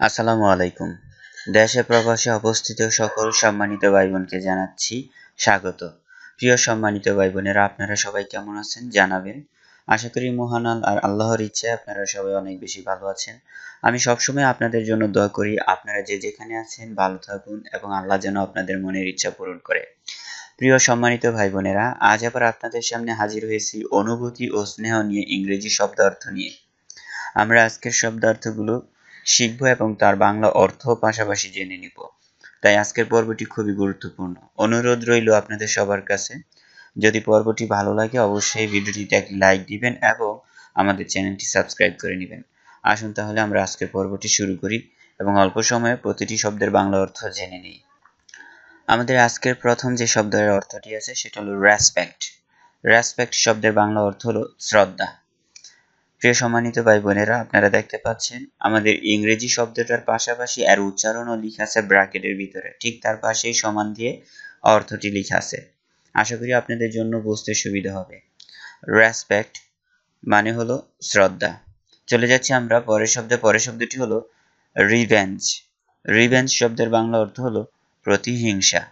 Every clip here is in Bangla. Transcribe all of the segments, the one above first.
আসসালামু আলাইকুম। দেশে প্রবাসে অবস্থিত সকল সম্মানিত ভাই বোনকে জানাচ্ছি স্বাগত। প্রিয় সম্মানিত ভাই বোনেরা আপনারা সবাই কেমন আছেন জানাবেন। আশা করি মহান আর আল্লাহর ইচ্ছে আপনারা সবাই অনেক বেশি ভালো আছেন। আমি সবসময় আপনাদের জন্য দোয়া করি, আপনারা যে যেখানে আছেন ভালো থাকুন এবং আল্লাহ যেন আপনাদের মনের ইচ্ছা পূরণ করে। প্রিয় সম্মানিত ভাই বোনেরা আজ আবার আপনাদের সামনে হাজির হয়েছি অনুভূতি ও স্নেহ নিয়ে ইংরেজি শব্দ অর্থ নিয়ে। আমরা আজকের শব্দার্থগুলো শিখব এবং তার বাংলা অর্থ পাশাপাশি জেনে নিব। তাই আজকের পর্বটি খুবই গুরুত্বপূর্ণ। অনুরোধ রইল আপনাদের সবার কাছে। যদি পর্বটি ভালো লাগে, অবশ্যই ভিডিওটিতে একটি লাইক দিবেন এবং আমাদের চ্যানেলটি সাবস্ক্রাইব করে নেবেন। আসুন তাহলে আমরা আজকের পর্বটি শুরু করি এবং অল্প সময়ে প্রতিটি শব্দের বাংলা অর্থ জেনে নিই। আমাদের আজকের প্রথম যে শব্দের অর্থটি আছে, সেটা হলো রেসপেক্ট রেসপেক্ট শব্দের বাংলা অর্থ হলো শ্রদ্ধা। প্রিয় সম্মানিত ভাই বোনেরা আপনারা দেখতে পাচ্ছেন আমাদের ইংরেজি শব্দটার পাশাপাশি এর উচ্চারণও লেখা আছে ব্র্যাকেটের ভিতরে। ঠিক তার পাশেই সমান দিয়ে অর্থটি লেখা আছে। আশা করি আপনাদের জন্য বুঝতে সুবিধা হবে। রেসপেক্ট মানে হলো শ্রদ্ধা। চলে যাচ্ছি আমরা পরের শব্দে। পরের শব্দটি হলো রিভেঞ্জ রিভেঞ্জ শব্দের বাংলা অর্থ হলো প্রতিহিংসা।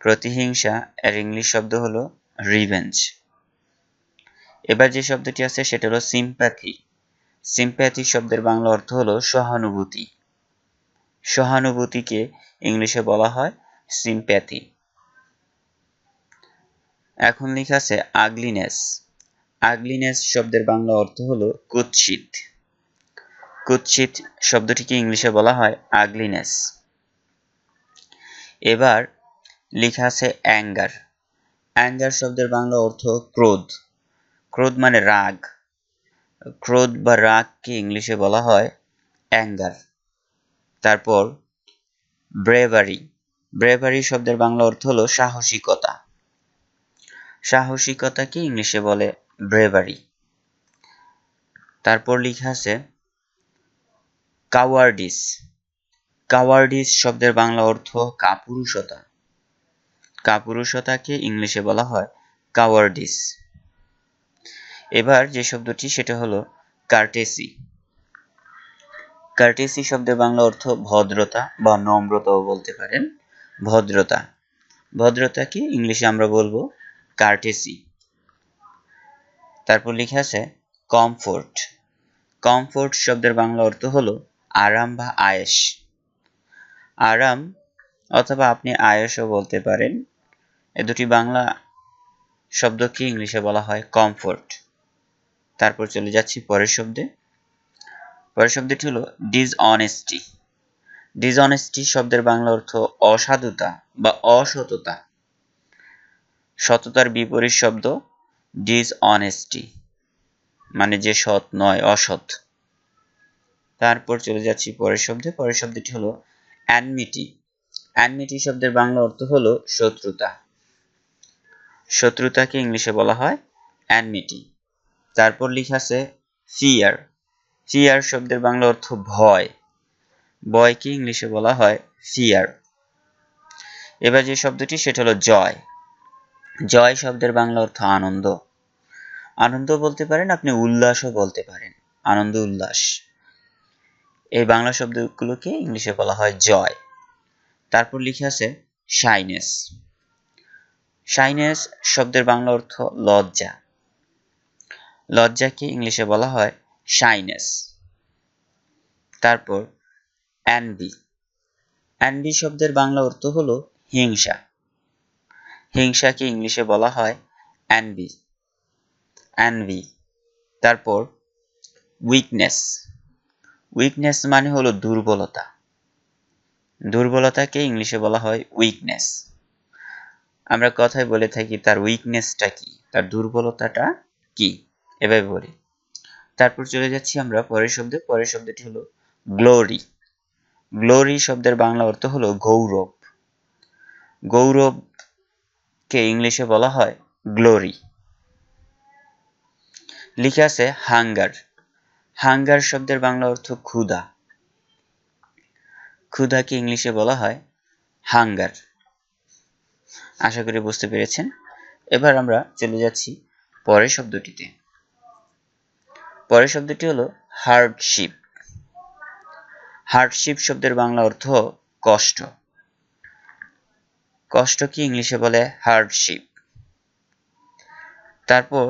প্রতিহিংসা এর ইংলিশ শব্দ হলো রিভেঞ্জ এবার যে শব্দটি আছে, সেটা হলো সিম্প্যাথি সিম্প্যাথি শব্দের বাংলা অর্থ হলো সহানুভূতি। সহানুভূতিকে ইংলিশে বলা হয় সিম্প্যাথি এখন লেখা আছে আগলিনেস আগলিনেস শব্দের বাংলা অর্থ হলো কুৎসিত। কুৎসিত শব্দটিকে ইংলিশে বলা হয় আগলিনেস এবার লেখা আছে অ্যাঙ্গার অ্যাঙ্গার শব্দের বাংলা অর্থ ক্রোধ। ক্রোধ মানে রাগ। ক্রোধ বা রাগকে ইংলিশে বলা হয় অ্যাঙ্গার তারপর ব্রেভারি ব্রেভারি শব্দের বাংলা অর্থ হলো সাহসিকতা। সাহসিকতাকে ইংলিশে বলে ব্রেভারি তারপর লেখা আছে কাওয়ার্ডিস কাওয়ার্ডিস শব্দের বাংলা অর্থ কাপুরুষতা। কাপুরুষতাকে ইংলিশে বলা হয় কাওয়ার্ডিস এবার যে শব্দটি, সেটা হলো কার্টেসি কার্টেসি শব্দের বাংলা অর্থ ভদ্রতা বা নম্রতাও বলতে পারেন। ভদ্রতা। ভদ্রতাকে ইংলিশে আমরা বলব কার্টেসি তারপর লিখে আছে কমফোর্ট কমফোর্ট শব্দের বাংলা অর্থ হলো আরাম বা আয়েস আরাম অথবা আপনি আয়েসও বলতে পারেন। এ দুটি বাংলা শব্দকে ইংলিশে বলা হয় কমফোর্ট তারপর চলে যাচ্ছি পরের শব্দে। পরের শব্দটি হলো ডিসঅনেস্টি ডিসঅনেস্টি শব্দের বাংলা অর্থ অসাধুতা বা অসততা। সততার বিপরীত শব্দ ডিসঅনেস্টি মানে যে সৎ নয়, অসৎ। তারপর চলে যাচ্ছি পরের শব্দে। পরের শব্দটি হলো অ্যানমিটি অ্যানমিটি শব্দের বাংলা অর্থ হলো শত্রুতা। শত্রুতাকে ইংলিশে বলা হয় অ্যানমিটি তারপর লিখা আছে ফিয়ার ফিয়ার শব্দের বাংলা অর্থ ভয়। ভয়কে ইংলিশে বলা হয় ফিয়ার এবার যে শব্দটি, সেটা হলো জয়। জয় শব্দের বাংলা অর্থ আনন্দ। আনন্দ বলতে পারেন আপনি উল্লাসও বলতে পারেন, আনন্দ উল্লাস। এই বাংলা শব্দগুলোকে ইংলিশে বলা হয় জয়। তারপর লিখে আছে শাইনেস শাইনেস শব্দের বাংলা অর্থ লজ্জা। লজ্জাকে ইংলিশে বলা হয়? শাইনেস তারপর অ্যানবি অ্যানবি শব্দের বাংলা অর্থ হলো হিংসা। হিংসাকে ইংলিশে বলা হয়? অ্যানবি অ্যানবি তারপর উইকনেস উইকনেস মানে হলো দুর্বলতা। দুর্বলতাকে ইংলিশে বলা হয় উইকনেস আমরা কথায় বলে থাকি তার উইকনেসটা কি? তার দুর্বলতাটা কি? এভাবে বলি। তারপর চলে যাচ্ছি আমরা পরের শব্দে। পরের শব্দটি হলো গ্লোরি গ্লোরি শব্দের বাংলা অর্থ হলো গৌরব। গৌরবকে ইংলিশে বলা হয় গ্লোরি লিখে আছে হাঙ্গার হাঙ্গার শব্দের বাংলা অর্থ ক্ষুধা। ক্ষুধাকে ইংলিশে বলা হয় হাঙ্গার আশা করি বুঝতে পেরেছেন। এবার আমরা চলে যাচ্ছি পরের শব্দটিতে। পরের শব্দটি হলো হার্ডশিপ হার্ডশিপ শব্দের বাংলা অর্থ কষ্ট। কষ্ট কি ইংলিশে বলে হার্ডশিপ তারপর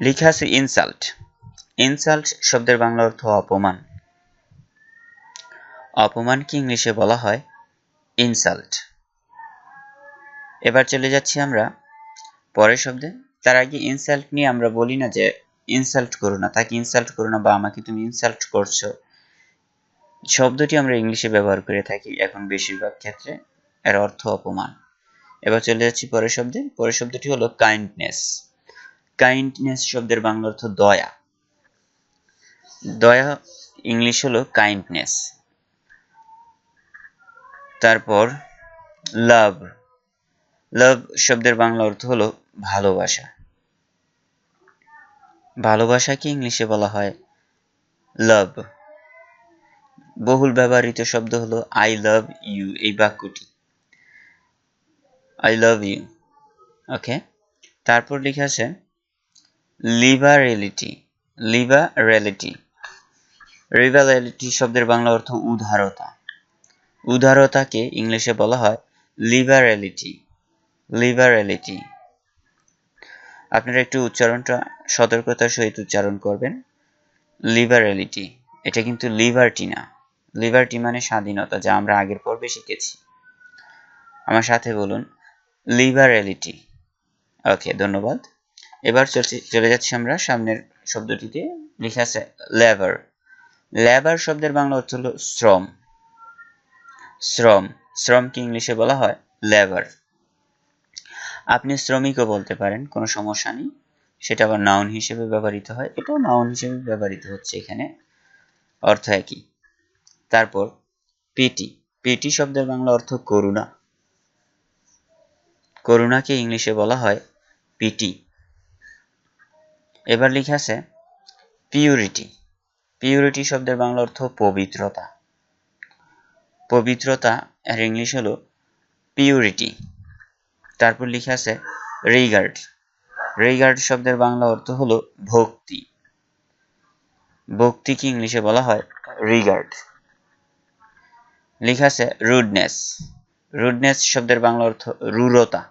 লিখা আছে ইনসাল্ট ইনসাল্ট শব্দের বাংলা অর্থ অপমান। অপমান কি ইংলিশে বলা হয়? ইনসাল্ট এবার চলে যাচ্ছি আমরা পরের শব্দে। তার আগে ইনসাল্ট নিয়ে আমরা বলি না যে ইনসাল্ট করো না, তাকে ইনসাল্ট করো না বা আমাকে তুমি ইনসাল্ট করছ। শব্দটি আমরা ইংলিশে ব্যবহার করে থাকি এখন বেশিরভাগ ক্ষেত্রে, এর অর্থ অপমান। এবার চলে যাচ্ছি পরের শব্দে, পরের শব্দটি হলো কাইন্ডনেস কাইন্ডনেস শব্দের বাংলা অর্থ দয়া। দয়া ইংলিশ হলো কাইন্ডনেস তারপর লাভ লাভ শব্দের বাংলা অর্থ হলো ভালোবাসা। ভালোবাসাকে ইংলিশে বলা হয় লাভ বহুল ব্যবহৃত শব্দ হলো আই লাভ ইউ এই বাক্যটি। আই লাভ ইউ ওকে তারপর লিখে আছে লিবারেলিটি লিবারেলিটি রিভারেলিটি শব্দের বাংলা অর্থ উদারতা। উদারতাকে ইংলিশে বলা হয় লিবারেলিটি লিবারেলিটি আপনারা একটু উচ্চারণটা সতর্কতার সহিত উচ্চারণ করবেন। লিবারেলিটি এটা কিন্তু লিবার্টি না। লিবার্টি মানে স্বাধীনতা, যা আমরা আগের পর্বে শিখেছি। আমার সাথে বলুন লিবারেলিটি ওকে, ধন্যবাদ। এবার চলছি, চলে যাচ্ছি আমরা সামনের শব্দটিতে। লিখে আছে লেবার লেবার শব্দের বাংলা অর্থ হলো শ্রম। শ্রম, শ্রমকে ইংলিশে বলা হয় লেবার আপনি শ্রমিকও বলতে পারেন, কোনো সমস্যা নেই। সেটা আবার নাউন হিসেবে ব্যবহৃত হয়। এটাও নাউন হিসেবে ব্যবহৃত হচ্ছে এখানে। অর্থ একই। তারপর পিটি পিটি শব্দের বাংলা অর্থ করুণা। করুণাকে ইংলিশে বলা হয় পিটি এবার লিখে আছে পিউরিটি পিউরিটি শব্দের বাংলা অর্থ পবিত্রতা। পবিত্রতা এর ইংলিশ হলো পিউরিটি তারপর লিখে আছে রিগার্ড রিগার্ড শব্দের বাংলা অর্থ হলো ভক্তি। ভক্তিকে ইংলিশে বলা হয়? রিগার্ড লেখা আছে রুডনেস। রুডনেস শব্দের বাংলা অর্থ রুরতা।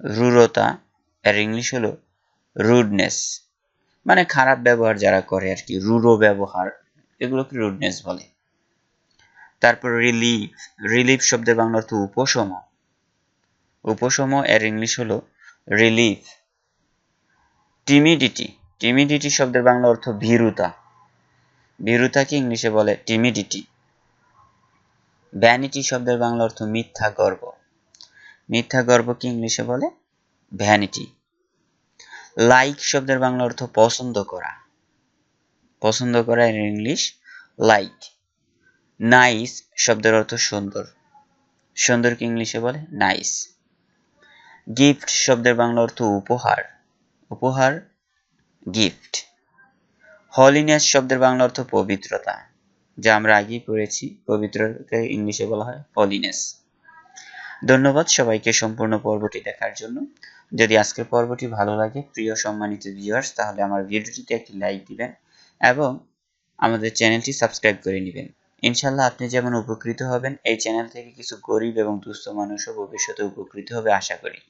রুরতা এর ইংলিশ হলো রুডনেস। মানে খারাপ ব্যবহার যারা করে আর কি, রুরো ব্যবহার, এগুলোকে রুডনেস বলে। তারপর রিলিফ। রিলিফ শব্দের বাংলা অর্থ উপশম। উপশম এর ইংলিশ হলো রিলিফ টিমিডিটি টিমিডিটি শব্দের বাংলা অর্থ ভীরুতা। ভীরুতাকে ইংলিশে বলে? টিমিডিটি ভ্যানিটি শব্দের বাংলা অর্থ মিথ্যা গর্ব। মিথ্যা গর্বকে ইংলিশে বলে? ভ্যানিটি লাইক শব্দের বাংলা অর্থ পছন্দ করা। পছন্দ করা এর ইংলিশ লাইক নাইস শব্দের অর্থ সুন্দর। সুন্দরকে ইংলিশে বলে? নাইস গিফট শব্দের বাংলা অর্থ উপহার। উপহার গিফট হলিনেস শব্দের বাংলা অর্থ পবিত্রতা, যা আমরা আগেই পড়েছি, পবিত্রতাকে ইংলিশে বলা হয় হলিনেস ধন্যবাদ সবাইকে সম্পূর্ণ পর্বটি দেখার জন্য। যদি আজকের পর্বটি ভালো লাগে, প্রিয় সম্মানিত ভিউয়ার্স তাহলে আমার ভিডিওটিতে একটি লাইক দিবেন এবং আমাদের চ্যানেলটি সাবস্ক্রাইব করে নেবেন। ইনশাল্লাহ আপনি যেমন উপকৃত হবেন, এই চ্যানেল থেকে কিছু গরিব এবং দুস্থ মানুষও ভবিষ্যতে উপকৃত হবে, আশা করি।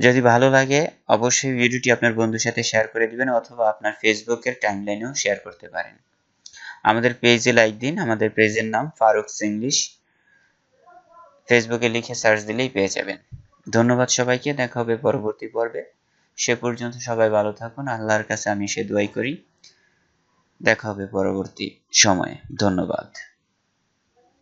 যদি ভালো লাগে, অবশ্যই ভিডিওটি আপনার বন্ধুর সাথে শেয়ার করে দিবেন অথবা আপনার ফেসবুকের টাইমলাইনেও শেয়ার করতে পারেন। আমাদের পেজে লাইক দিন, আমাদের পেজের নাম ফারুক ইংলিশ ফেসবুকে লিখে সার্চ দিলেই পেয়ে যাবেন। ধন্যবাদ সবাইকে, দেখা হবে পরবর্তী পর্বে। সে পর্যন্ত সবাই ভালো থাকুন, আল্লাহর কাছে আমি সে দোয়াই করি। দেখা হবে পরবর্তী সময়ে। ধন্যবাদ।